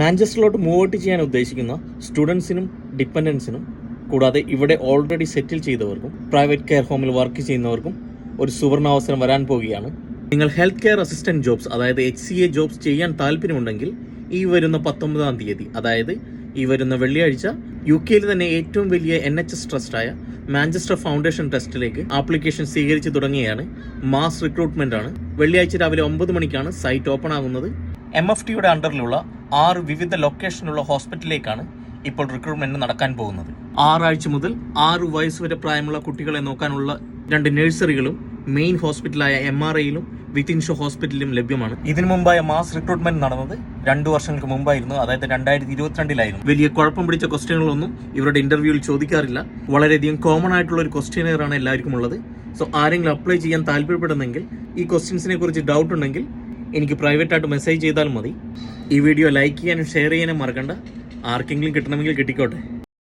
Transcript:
മാഞ്ചസ്റ്ററിലോട്ട് move out ചെയ്യാൻ ഉദ്ദേശിക്കുന്ന സ്റ്റുഡൻസിനും ഡിപ്പെൻഡൻസിനും കൂടാതെ ഇവിടെ ഓൾറെഡി സെറ്റിൽ ചെയ്തവർക്കും പ്രൈവറ്റ് കെയർ ഹോമിൽ വർക്ക് ചെയ്യുന്നവർക്കും ഒരു സുവർണാവസരം വരാൻ പോവുകയാണ്. നിങ്ങൾ ഹെൽത്ത് കെയർ അസിസ്റ്റന്റ് ജോബ്സ് അതായത് എച്ച് സി എ ജോബ്സ് ചെയ്യാൻ താല്പര്യമുണ്ടെങ്കിൽ ഈ വരുന്ന പത്തൊമ്പതാം തീയതി അതായത് ഈ വരുന്ന വെള്ളിയാഴ്ച യു കെയിൽ തന്നെ ഏറ്റവും വലിയ എൻ എച്ച് എസ് ട്രസ്റ്റായ മാഞ്ചസ്റ്റർ ഫൗണ്ടേഷൻ ട്രസ്റ്റിലേക്ക് ആപ്ലിക്കേഷൻ സ്വീകരിച്ചു തുടങ്ങിയാണ് മാസ് റിക്രൂട്ട്മെന്റ് ആണ്. വെള്ളിയാഴ്ച രാവിലെ ഒമ്പത് മണിക്കാണ് സൈറ്റ് ഓപ്പൺ ആകുന്നത്. എം എഫ് ടിയുടെ അണ്ടറിലുള്ള ആറ് വിവിധ ലൊക്കേഷനുള്ള ഹോസ്പിറ്റലിലേക്കാണ് ഇപ്പോൾ റിക്രൂട്ട്മെന്റ് നടക്കാൻ പോകുന്നത്. ആറാഴ്ച മുതൽ ആറ് വയസ്സ് വരെ പ്രായമുള്ള കുട്ടികളെ നോക്കാനുള്ള രണ്ട് നഴ്സറികളും മെയിൻ ഹോസ്പിറ്റലായ എം ആർ ഐയിലും വിത്തിൻ ഷോ ഹോസ്പിറ്റലിലും ലഭ്യമാണ്. ഇതിനു മുമ്പായ മാസ് റിക്രൂട്ട്മെന്റ് നടന്നത് രണ്ടു വർഷങ്ങൾക്ക് മുമ്പായിരുന്നു. അതായത് രണ്ടായിരത്തി ഇരുപത്തിരണ്ടിലായിരുന്നു വലിയ കുഴപ്പം പിടിച്ച ക്വസ്റ്റ്യനുകളൊന്നും ഇവരുടെ ഇന്റർവ്യൂവിൽ ചോദിക്കാറില്ല. വളരെയധികം കോമൺ ആയിട്ടുള്ള ഒരു ക്വസ്റ്റ്യനെയർ ആണ് എല്ലാവർക്കും ഉള്ളത്. സോ ആരെങ്കിലും അപ്ലൈ ചെയ്യാൻ താല്പര്യപ്പെടുന്നെങ്കിൽ ഈ ക്വസ്റ്റ്യൻസിനെ കുറിച്ച് ഡൗട്ട് ഉണ്ടെങ്കിൽ എനിക്ക് പ്രൈവറ്റ് ആയിട്ട് മെസ്സേജ് ചെയ്താൽ മതി. ഈ വീഡിയോ ലൈക്ക് ചെയ്യാനും ഷെയർ ചെയ്യാനും മറക്കണ്ട. ആർക്കെങ്കിലും കിട്ടണമെങ്കിൽ കിട്ടിക്കോട്ടെ.